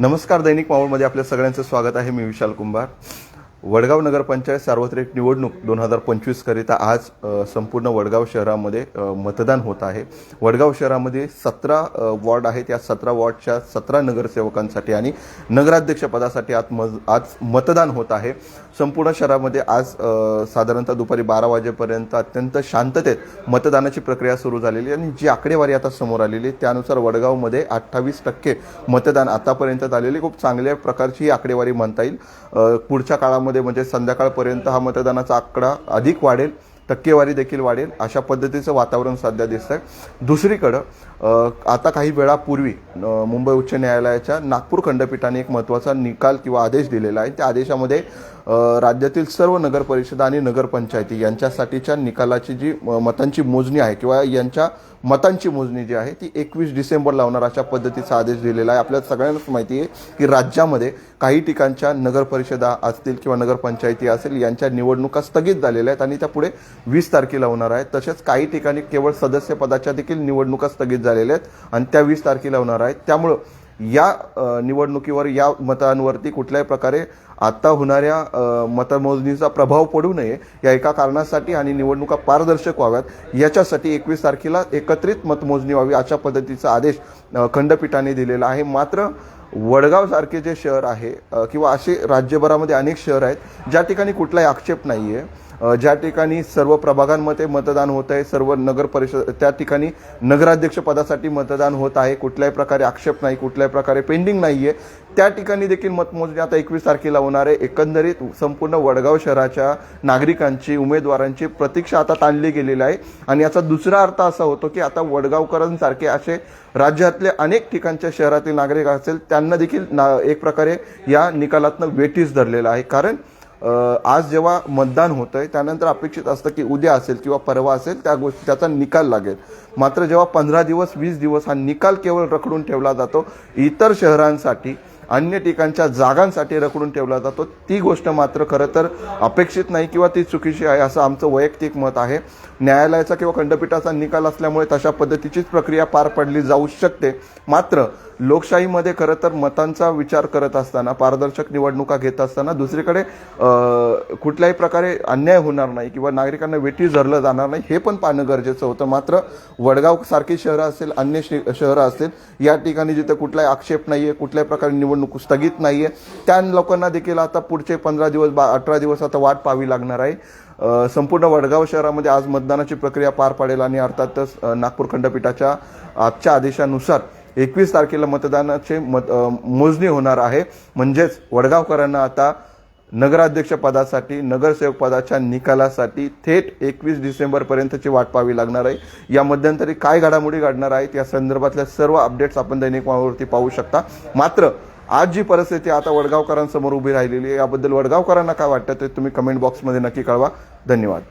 नमस्कार दैनिक मावळमध्ये आपल्या सगळ्यांचं स्वागत आहे मी विशाल कुंभार. वडगाव नगरपंचायत सार्वत्रिक निवडणूक दोन हजार पंचवीसकरिता आज संपूर्ण वडगाव शहरामध्ये मतदान होत आहे. वडगाव शहरामध्ये सतरा वॉर्ड आहेत. या सतरा वॉर्डच्या सतरा नगरसेवकांसाठी आणि नगराध्यक्षपदासाठी आज मज आज मतदान होत आहे. संपूर्ण शहरामध्ये आज साधारणतः दुपारी बारा वाजेपर्यंत अत्यंत शांततेत मतदानाची प्रक्रिया सुरू झालेली आहे आणि जी आकडेवारी आता समोर आलेली त्यानुसार वडगावमध्ये अठ्ठावीस टक्के मतदान आतापर्यंत झालेले खूप चांगल्या प्रकारची ही आकडेवारी म्हणता येईल. पुढच्या काळामध्ये म्हणजे संध्याकाळपर्यंत हा मतदानाचा आकडा अधिक वाढेल टक्केवारी देखील वाढेल अशा पद्धतीचं वातावरण सध्या दिसत आहे दुसरीकडं आता काही वेळापूर्वी मुंबई उच्च न्यायालयाच्या नागपूर खंडपीठाने एक महत्त्वाचा निकाल किंवा आदेश दिलेला आहे. त्या आदेशामध्ये राज्यातील सर्व नगरपरिषद आणि नगरपंचायती यांच्यासाठीच्या निकालाची जी मतांची मोजणी आहे किंवा यांच्या मतांची मोजणी जी आहे ती एकवीस डिसेंबरला होणार अशा पद्धतीचा आदेश दिलेला आहे. आपल्या सगळ्यांनाच माहिती आहे की राज्यामध्ये काही ठिकाणच्या नगरपरिषदा असतील किंवा नगरपंचायती असेल यांच्या निवडणुका स्थगित झालेल्या आहेत आणि त्या पुढे वीस तारखेला होणार आहेत. तसेच काही ठिकाणी केवळ सदस्यपदाच्या देखील निवडणुका स्थगित झालेल्या आहेत आणि त्या वीस तारखेला होणार आहेत. त्यामुळं या निवडणुकीवर या मतांवरती कुठल्याही प्रकारे आत्ता होणाऱ्या मतमोजणीचा प्रभाव पडू नये या एका कारणासाठी आणि निवडणुका पारदर्शक व्हाव्यात याच्यासाठी एकवीस तारखेला एकत्रित मतमोजणी व्हावी अशा पद्धतीचा आदेश खंडपीठाने दिलेला आहे. मात्र वडगाव सारखे जे शहर आहे किंवा असे राज्यभरामध्ये अनेक शहर आहेत ज्या ठिकाणी कुठलाही आक्षेप नाही आहे ज्या ठिकाणी सर्व प्रभागांमध्ये मतदान होत आहे सर्व नगर परिषद त्या ठिकाणी नगराध्यक्ष पदासाठी मतदान होत आहे कुठल्याही प्रकारे आक्षेप नाही कुठल्याही प्रकारे पेंडिंग नाही आहे त्या ठिकाणी देखील मतमोजणी आता एकवीस तारखेला होणार आहे. एकंदरीत संपूर्ण वडगाव शहराच्या नागरिकांची उमेदवारांची प्रतीक्षा आता ताणली गेलेली आहे. आणि याचा दुसरा अर्थ असा होतो की आता वडगावकरांसारखे असे राज्यातले अनेक ठिकाणच्या शहरातील नागरिक असेल त्या त्यांना देखील ना एक प्रकारे या निकालातनं वेटीस धरलेलं आहे. कारण आज जेव्हा मतदान होतंय त्यानंतर अपेक्षित असतं की उद्या असेल किंवा परवा असेल त्या गोष्टी त्याचा निकाल लागेल. मात्र जेव्हा पंधरा दिवस वीस दिवस हा निकाल केवळ रखडून ठेवला जातो इतर शहरांसाठी अन्य ठिकाणच्या जागांसाठी रखडून ठेवला जातो ती गोष्ट मात्र खरं तर अपेक्षित नाही किंवा ती चुकीची आहे असं आमचं वैयक्तिक मत आहे. न्यायालयाचा किंवा खंडपीठाचा निकाल असल्यामुळे तशा पद्धतीचीच प्रक्रिया पार पडली जाऊ शकते. मात्र लोकशाहीमध्ये खरं तर मतांचा विचार करत असताना पारदर्शक निवडणुका घेत असताना दुसरीकडे कुठल्याही प्रकारे अन्याय होणार नाही किंवा नागरिकांना वेटी धरलं जाणार नाही हे पण पाहणं गरजेचं होतं. मात्र वडगाव सारखी शहरं असेल अन्य शहरं असतील या ठिकाणी जिथे कुठलाही आक्षेप नाही आहे कुठल्याही प्रकारे निवडणूक स्थगित नाही आहे त्या लोकांना देखील आता पुढचे पंधरा दिवस बा अठरा दिवस आता वाट पाहावी लागणार आहे. संपूर्ण वडगाव शहरामध्ये आज मतदानाची प्रक्रिया पार पडेल आणि अर्थातच नागपूर खंडपीठाच्या आजच्या आदेशानुसार एकवीस तारखेला मतदानाचे मत मोजणी होणार आहे. म्हणजेच वडगावकरांना आता नगराध्यक्ष पदासाठी नगरसेवक पदाच्या निकालासाठी थेट एकवीस डिसेंबरपर्यंतची वाट पाहावी लागणार आहे. या मध्यंतरी काय घडामोडी घडणार आहेत या संदर्भातल्या सर्व अपडेट्स आपण दैनिक मावळवरती पाहू शकता. मात्र आज जी परिस्थिती आता वडगावकरांसमोर उभी राहिलेली आहे याबद्दल वडगावकरांना काय वाटतं ते तुम्ही कमेंट बॉक्समध्ये नक्की कळवा. धन्यवाद.